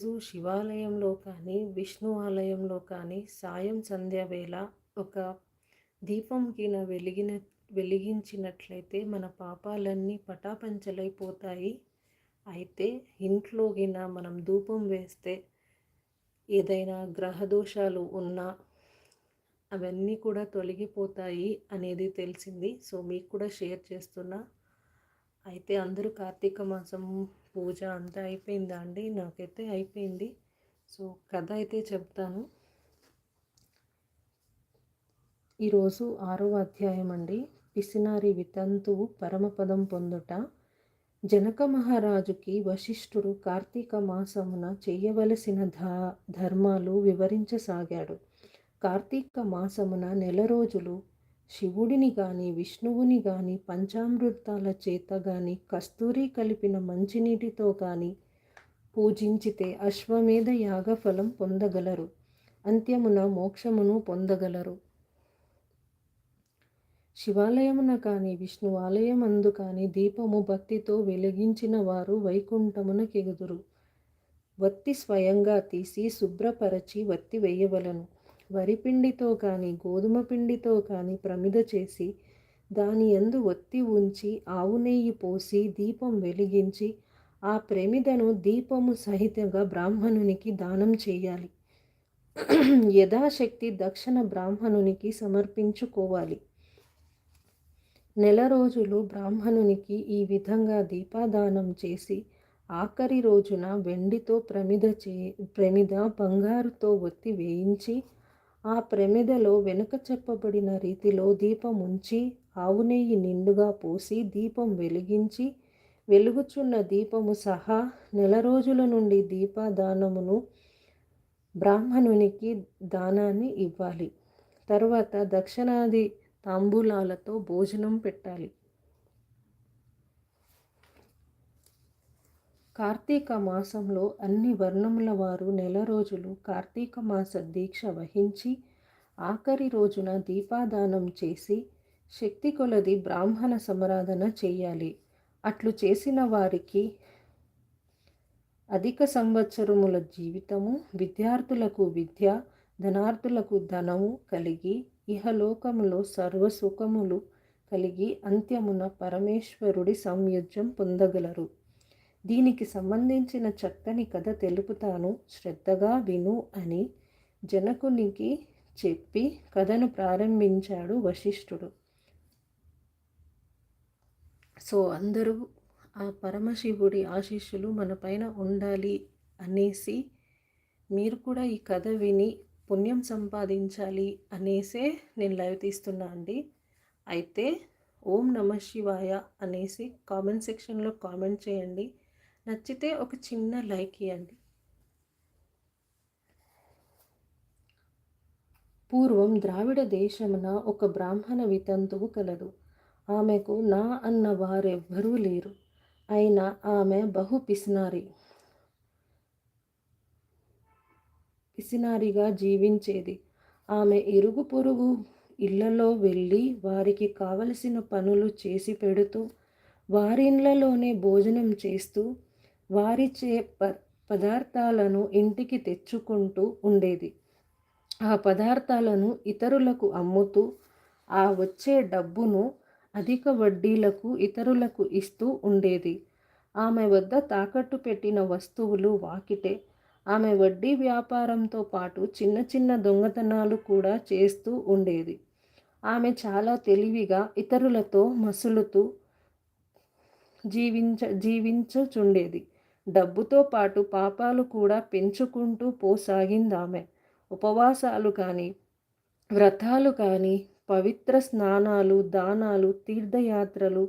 రోజు శివాలయంలో కానీ విష్ణు ఆలయంలో కానీ సాయం సంధ్య వేళ ఒక దీపం కింద వెలిగిన వెలిగించినట్లయితే మన పాపాలన్నీ పటాపంచలైపోతాయి. అయితే ఇంట్లో గిన మనం ధూపం వేస్తే ఏదైనా గ్రహదోషాలు ఉన్నా అవన్నీ కూడా తొలగిపోతాయి అనేది తెలిసింది. సో మీకు కూడా షేర్ చేస్తున్నా. అయితే అందరూ కార్తీక మాసం పూజ అంతా అయిపోయిందా అండి? నాకైతే అయిపోయింది. సో కథ అయితే చెప్తాను. ఈరోజు ఆరో అధ్యాయం అండి. పిసినారి వితంతువు పరమపదం పొందుట. జనక మహారాజుకి వశిష్ఠుడు కార్తీక మాసమున చేయవలసిన ధ ధర్మాలు వివరించసాగాడు. కార్తీక మాసమున నెల రోజులు శివుడిని కానీ విష్ణువుని కానీ పంచామృతాల చేత కానీ కస్తూరి కలిపిన మంచినీటితో కానీ పూజించితే అశ్వమేధ యాగఫలం పొందగలరు. అంత్యమున మోక్షమును పొందగలరు. శివాలయమున కానీ విష్ణు ఆలయమందు కానీ దీపము భక్తితో వెలిగించిన వారు వైకుంఠమునకెగుదురు వత్తి స్వయంగా తీసి శుభ్రపరచి వత్తి వేయవలను. వరిపిండితో కానీ గోధుమ పిండితో కానీ ప్రమిద చేసి దాని ఎందు ఒత్తి ఉంచి ఆవు నెయ్యి పోసి దీపం వెలిగించి ఆ ప్రమిదను దీపము సహితంగా బ్రాహ్మణునికి దానం చేయాలి. యథాశక్తి దక్షిణ బ్రాహ్మణునికి సమర్పించుకోవాలి. నెల రోజులు బ్రాహ్మణునికి ఈ విధంగా దీపాదానం చేసి ఆఖరి రోజున వెండితో ప్రమిద చే ప్రమిద బంగారుతో ఒత్తి వేయించి ఆ ప్రమిదలో వెనుక చెప్పబడిన రీతిలో దీపం ఉంచి ఆవు నెయ్యి నిండుగా పోసి దీపం వెలిగించి వెలుగుచున్న దీపము సహా నెల రోజుల నుండి దీపదానమును బ్రాహ్మణునికి దానాన్ని ఇవ్వాలి. తర్వాత దక్షిణాది తాంబూలాలతో భోజనం పెట్టాలి. కార్తీక మాసంలో అన్ని వర్ణముల వారు నెల రోజులు కార్తీక మాస దీక్ష వహించి ఆఖరి రోజున దీపాదానం చేసి శక్తి కొలది బ్రాహ్మణ సమరాధన చేయాలి. అట్లు చేసిన వారికి అధిక సంవత్సరముల జీవితము విద్యార్థులకు విద్య ధనార్థులకు ధనము కలిగి ఇహలోకములో సర్వసుఖములు కలిగి అంత్యమున పరమేశ్వరుడి సంయుజ్యం పొందగలరు. దీనికి సంబంధించిన చక్కని కథ తెలుపుతాను. శ్రద్ధగా విను అని జనకునికి చెప్పి కథను ప్రారంభించాడు వశిష్ఠుడు. సో అందరూ ఆ పరమశివుడి ఆశీస్సులు మన పైన ఉండాలి అనేసి మీరు కూడా ఈ కథ విని పుణ్యం సంపాదించాలి అనేసే నేను లైవ్ తీస్తున్నా అండి. అయితే ఓం నమ శివాయ అనేసి కామెంట్ సెక్షన్లో కామెంట్ చేయండి. నచ్చితే ఒక చిన్న లైక్ ఇవ్వండి పూర్వం ద్రావిడ దేశమున ఒక బ్రాహ్మణ వితంతువు కలదు. ఆమెకు నా అన్న వారెవ్వరూ లేరు. అయినా ఆమె బహు పిసినారి. పిసినారిగా జీవించేది. ఆమె ఇరుగు పొరుగు ఇళ్ళలో వెళ్ళి వారికి కావలసిన పనులు చేసి పెడుతూ వారిళ్ళలోనే భోజనం చేస్తూ వారిచే ప పదార్థాలను ఇంటికి తెచ్చుకుంటూ ఉండేది ఆ పదార్థాలను ఇతరులకు అమ్ముతూ ఆ వచ్చే డబ్బును అధిక వడ్డీలకు ఇతరులకు ఇస్తూ ఉండేది ఆమె వద్ద తాకట్టు పెట్టిన వస్తువులు వాకిటే ఆమె వడ్డీ వ్యాపారంతో పాటు చిన్న చిన్న దొంగతనాలు కూడా చేస్తూ ఉండేది ఆమె చాలా తెలివిగా ఇతరులతో మసులుతూ జీవించ జీవించుచుండేది డబ్బుతో పాటు పాపాలు కూడా పెంచుకుంటూ పోసాగిందామె. ఉపవాసాలు కానీ వ్రతాలు కానీ పవిత్ర స్నానాలు దానాలు తీర్థయాత్రలు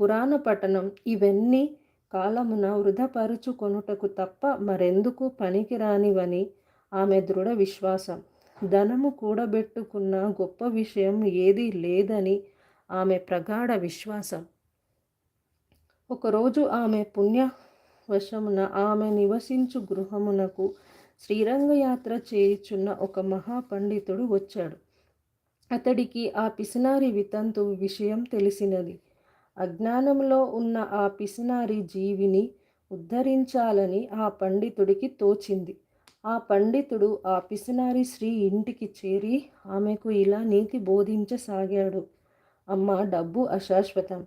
పురాణ పఠనం ఇవన్నీ కాలమున వృధపరుచుకొనుటకు తప్ప మరెందుకు పనికిరానివని ఆమె దృఢ విశ్వాసం. ధనము కూడబెట్టుకున్న గొప్ప విషయం ఏదీ లేదని ఆమె ప్రగాఢ విశ్వాసం. ఒకరోజు ఆమె పుణ్య వశమున ఆమె నివసించు గృహమునకు శ్రీరంగయాత్ర చేయుచున్న ఒక మహాపండితుడు వచ్చాడు. అతడికి ఆ పిసినారి వితంతు విషయం తెలిసినది. అజ్ఞానంలో ఉన్న ఆ పిసినారి జీవిని ఉద్ధరించాలని ఆ పండితుడికి తోచింది. ఆ పండితుడు ఆ పిసినారి స్త్రీ ఇంటికి చేరి ఆమెకు ఇలా నీతి బోధించసాగాడు. అమ్మ డబ్బు అశాశ్వతం.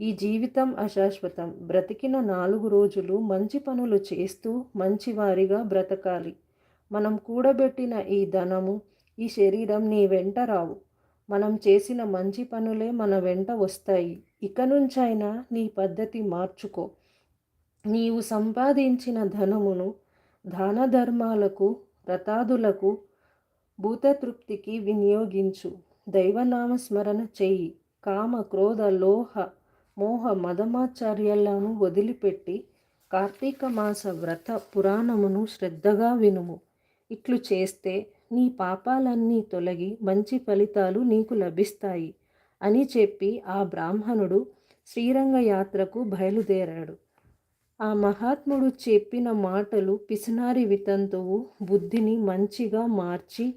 ఈ జీవితం అశాశ్వతం. బ్రతికిన నాలుగు రోజులు మంచి పనులు చేస్తూ మంచివారిగా బ్రతకాలి. మనం కూడబెట్టిన ఈ ధనము ఈ శరీరం నీ వెంట రావు. మనం చేసిన మంచి పనులే మన వెంట వస్తాయి. ఇక నుంచైనా నీ పద్ధతి మార్చుకో. నీవు సంపాదించిన ధనమును దాన ధర్మాలకు రథాదులకు భూతతృప్తికి వినియోగించు. దైవనామస్మరణ చెయ్యి కామ క్రోధ లోహ మోహ మదమాచార్యలను వదిలిపెట్టి కార్తీక మాస వ్రత పురాణమును శ్రద్ధగా వినుము. ఇట్లు చేస్తే నీ పాపాలన్నీ తొలగి మంచి ఫలితాలు నీకు లభిస్తాయి అని చెప్పి ఆ బ్రాహ్మణుడు శ్రీరంగ యాత్రకు బయలుదేరాడు. ఆ మహాత్ముడు చెప్పిన మాటలు పిసినారి వితంతువు బుద్ధిని మంచిగా మార్చి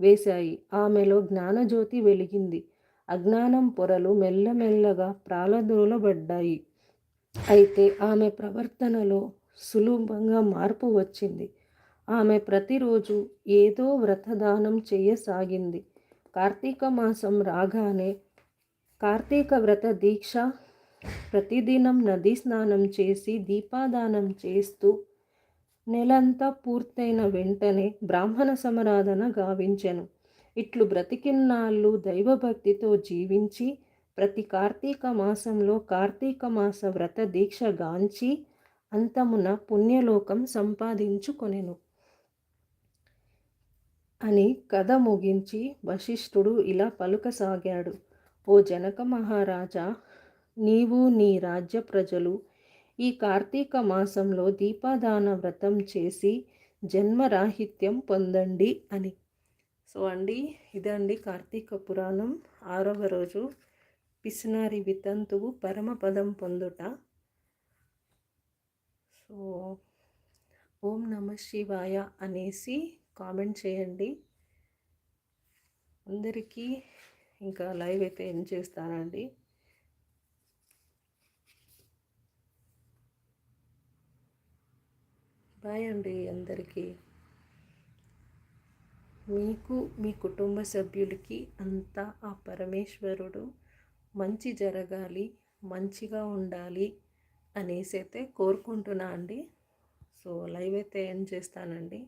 వేశాయి. ఆమెలో జ్ఞానజ్యోతి వెలిగింది. అజ్ఞానం పొరలు మెల్లమెల్లగా ప్రాలదూలబడ్డాయి. అయితే ఆమె ప్రవర్తనలో సులభంగా మార్పు వచ్చింది. ఆమె ప్రతిరోజు ఏదో వ్రతదానం చేయసాగింది. కార్తీక మాసం రాగానే కార్తీక వ్రత దీక్ష ప్రతిదినం నదీ స్నానం చేసి దీపాదానం చేస్తూ నెలంతా పూర్తయిన వెంటనే బ్రాహ్మణ సమరాధన గావించెను. ఇట్లు బ్రతికిన్నాళ్ళు దైవభక్తితో జీవించి ప్రతి కార్తీక మాసంలో కార్తీక మాస వ్రత దీక్ష గాంచి అంతమున పుణ్యలోకం సంపాదించుకొనెను. అని కథ ముగించి వశిష్ఠుడు ఇలా పలుకసాగాడు. ఓ జనక మహారాజా నీవు నీ రాజ్య ప్రజలు ఈ కార్తీక మాసంలో దీపాదాన వ్రతం చేసి జన్మరాహిత్యం పొందండి అని. సో అండి ఇదండి కార్తీక పురాణం. ఆరవ రోజు పిసినారి వితంతువు పరమపదం పొందుట. సో ఓం నమ శివాయ అనేసి కామెంట్ చేయండి. అందరికీ ఇంకా లైవ్ అయితే ఏం చేస్తారండి బాయ్ అండి అందరికీ. మీకు మీ కుటుంబ సభ్యులకి అంతా ఆ పరమేశ్వరుడు మంచి జరగాలి మంచిగా ఉండాలి అనేసి అయితే కోరుకుంటున్నా అండి. సో లైవ్ అయితే ఏం చేస్తానండి.